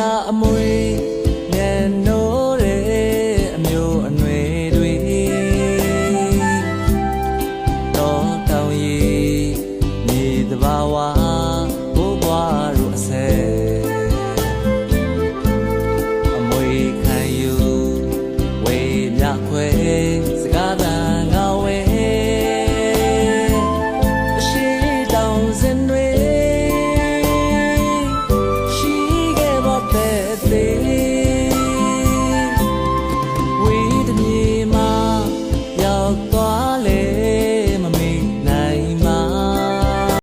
ရာအမွေညံနိုးတဲ့အမျိုးအနွယ်တွေတော်တောင်ရီမြေတဘာဝ